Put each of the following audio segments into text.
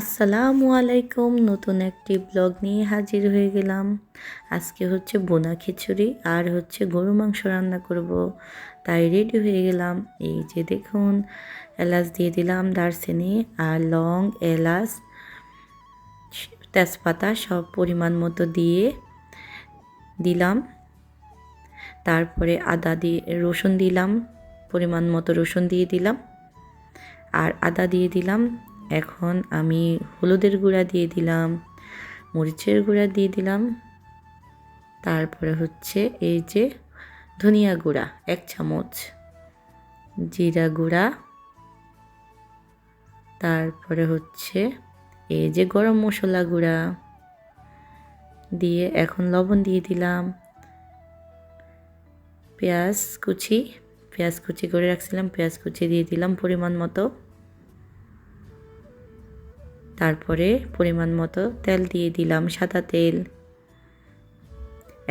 আসসালামু আলাইকুম, নতুন একটি ব্লগ নিয়ে হাজির হয়ে গেলাম। আজকে হচ্ছে বোনা খিচুড়ি আর হচ্ছে গরু মাংস রান্না করব। তাই রেডি হয়ে গেলাম। এই যে দেখুন, এলাচ দিয়ে দিলাম দারচিনি আর লং, এলাচ, তেজপাতা সব পরিমাণ মতো দিয়ে দিলাম। তারপরে আদা দিয়ে, রসুন দিলাম, পরিমাণ মতো রসুন দিয়ে দিলাম। আর আদা দিয়ে দিলাম এখন আমি হলুদের গুঁড়া দিয়ে দিলাম, মরিচের গুঁড়া দিয়ে দিলাম। তারপরে হচ্ছে এই যে ধনিয়া গুঁড়া, এক চামচ জিরা গুঁড়া। তারপরে হচ্ছে এই যে গরম মশলা গুঁড়া দিয়ে এখন লবণ দিয়ে দিলাম। পেঁয়াজ কুচি পেঁয়াজ কুচি করে রাখছিলাম, পেঁয়াজ কুচি দিয়ে দিলাম পরিমাণ মতো। তারপরে পরিমাণ মতো তেল দিয়ে দিলাম সাদা তেল।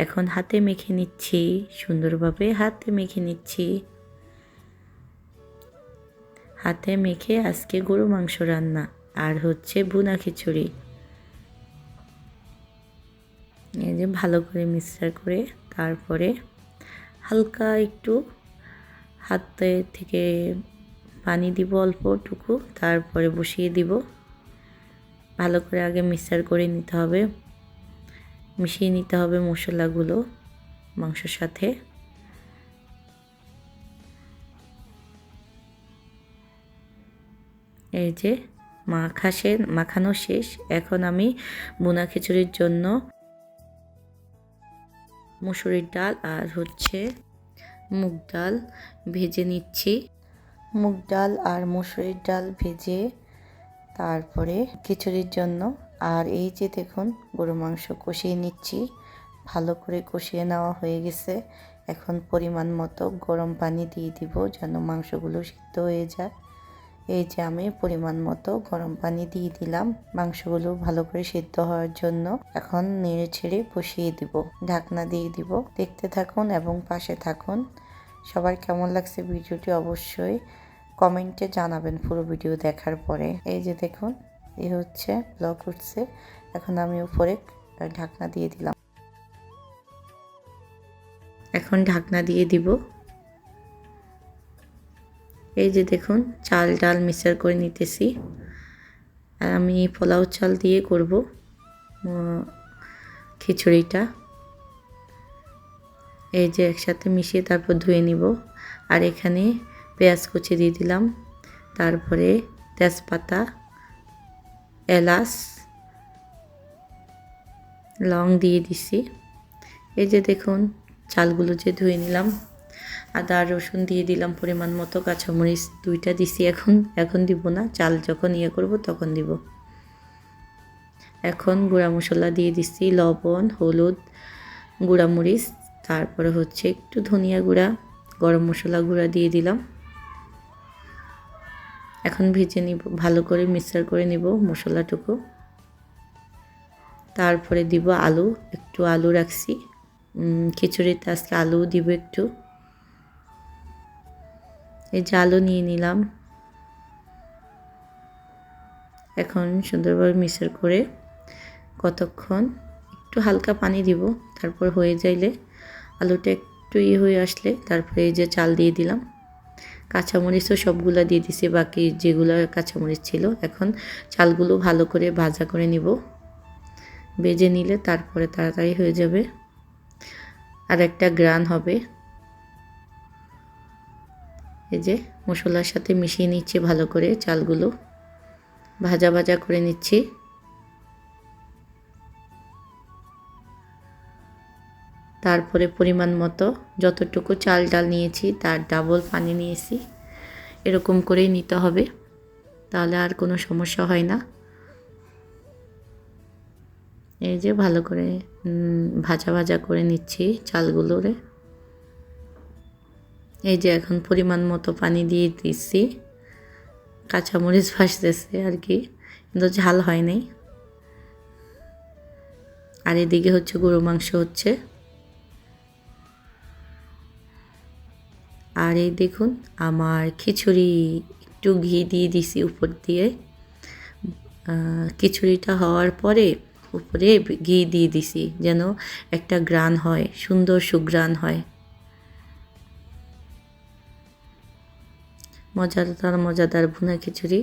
এখন হাতে মেখে নিচ্ছি, সুন্দরভাবে হাতে মেখে নিচ্ছি। হাতে মেখে আজকে গরু মাংস রান্না, আর হচ্ছে বুনা খিচুড়ি। এই যে ভালো করে মিক্সার করে তারপরে হালকা একটু হাতে থেকে পানি দিব অল্পটুকু, তারপরে বসিয়ে দিব। ভালো করে আগে মিক্সার করে নিতে হবে। মিশিয়ে নিতে হবে মশলাগুলো মাংসর সাথে। এই যে মাখা মাখানো শেষ। এখন আমি বুনা খিচুড়ির জন্য মুসুরির ডাল আর হচ্ছে মুগ ডাল ভেজে নিচ্ছি। মুগ ডাল আর মুসুরির ডাল ভেজে তারপরে খিচুড়ির জন্য। আর এই যে দেখুন গরু মাংস কষিয়ে নিচ্ছি। ভালো করে কষিয়ে নেওয়া হয়ে গেছে। এখন পরিমাণ মতো গরম পানি দিয়ে দিব যেন মাংসগুলো সিদ্ধ হয়ে যায়। এই যে আমি পরিমাণ মতো গরম পানি দিয়ে দিলাম মাংসগুলো ভালো করে সিদ্ধ হওয়ার জন্য। এখন নেড়ে ছেড়ে বসিয়ে দিব, ঢাকনা দিয়ে দিব। দেখতে থাকুন এবং পাশে থাকুন। সবার কেমন লাগছে ভিডিওটি অবশ্যই কমেন্টে জানাবেন পুরো ভিডিও দেখার পরে। এই যে দেখুন এই হচ্ছে ব্লক উঠছে। এখন আমি উপরে ঢাকনা দিয়ে দিলাম। এখন ঢাকনা দিয়ে দিব। এই যে দেখুন, চাল ডাল মিক্সার করে নিতেছি। আর আমি পোলাও চাল দিয়ে করব খিচুড়িটা। এই যে একসাথে মিশিয়ে তারপর ধুয়ে নিব। আর এখানে পেঁয়াজ কুচি দিয়ে দিলাম। তারপরে তেজপাতা, এলাচ, লং দিয়ে দিছি। এই যে দেখুন, চালগুলো যে ধুয়ে নিলাম। আদা রসুন দিয়ে দিলাম পরিমাণ মতো, কাঁচামরিচ দুইটা দিছি এখন। এখন দিব না, চাল যখন ইয়ে করব তখন দিব। এখন গুঁড়া মশলা দিয়ে দিচ্ছি লবণ, হলুদ, গুঁড়ামরিচ, তারপরে হচ্ছে একটু ধনিয়া গুঁড়া, গরম মশলা গুঁড়া দিয়ে দিলাম। এখন ভেজে নিব, ভালো করে মিক্সার করে নিব মশলাটুকু। তারপরে দিব আলু, একটু আলু রাখছি। খিচুড়িতে আজকে আলু দিব একটু। এই যে আলু নিয়ে নিলাম। এখন সুন্দরভাবে মিক্সার করে কতক্ষণ একটু হালকা পানি দিব, তারপর হয়ে যাইলে আলুটা একটু ইয়ে হয়ে আসলে তারপরে এই যে চাল দিয়ে দিলাম। কাঁচামরিচও সবগুলো দিয়ে দিছি, বাকি যেগুলো কাঁচামরিচ ছিল, এখন চালগুলো ভালো করে ভাজা করে নিব। বেজে নিলে তারপরে তাড়াতাড়ি হয়ে যাবে। আর একটা গ্রান হবে। এই যে মশলার সাথে মিশিয়ে নিচ্ছি ভালো করে চালগুলো। ভাজা ভাজা করে নিচ্ছি। তারপরে পরিমাণ মতো যতটুকু চাল ডাল নিয়েছি, তার ডাবল পানি নিয়েছি। এরকম করেই নিতে হবে, তাহলে আর কোনো সমস্যা হয় না। এই যে ভালো করে ভাজা ভাজা করে নিচ্ছি চালগুলোরে। এই যে এখন পরিমাণ মতো পানি দিয়ে দিচ্ছি। কাঁচামরিচ ভাসতেছে আর কি, কিন্তু ঝাল হয় নাই। আর এদিকে হচ্ছে গরু মাংস হচ্ছে। আর এই দেখুন, আমার খিচুড়ি, একটু ঘি দিয়ে দিছি উপর দিয়ে। খিচুড়িটা হওয়ার পরে উপরে ঘি দিয়ে দিছি যেন একটা গ্রান হয়, সুন্দর সুগ্রান হয়। মজাদার মজাদার ভুনা খিচুড়ি।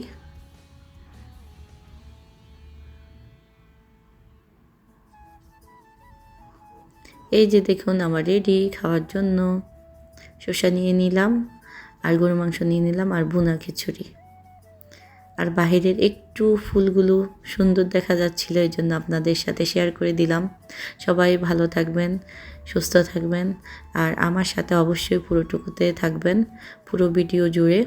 এই যে দেখুন, আমার রেডি খাওয়ার জন্য। শসা নিয়ে নিলাম, আর গরু মাংস নিয়ে নিলাম, আর ভুনা খিচুড়ি। আর বাহিরের একটু ফুলগুলো সুন্দর দেখা যাচ্ছিল, এই জন্য আপনাদের সাথে শেয়ার করে দিলাম। সবাই ভালো থাকবেন, সুস্থ থাকবেন, আর আমার সাথে অবশ্যই পুরোটুকুতে থাকবেন, পুরো ভিডিও জুড়ে।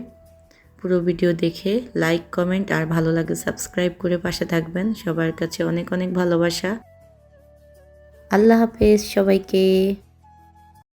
পুরো ভিডিও দেখে লাইক কমেন্ট আর ভালো লাগে সাবস্ক্রাইব করে পাশে থাকবেন। সবার কাছে অনেক অনেক ভালোবাসা। আল্লাহ হাফেজ সবাইকে।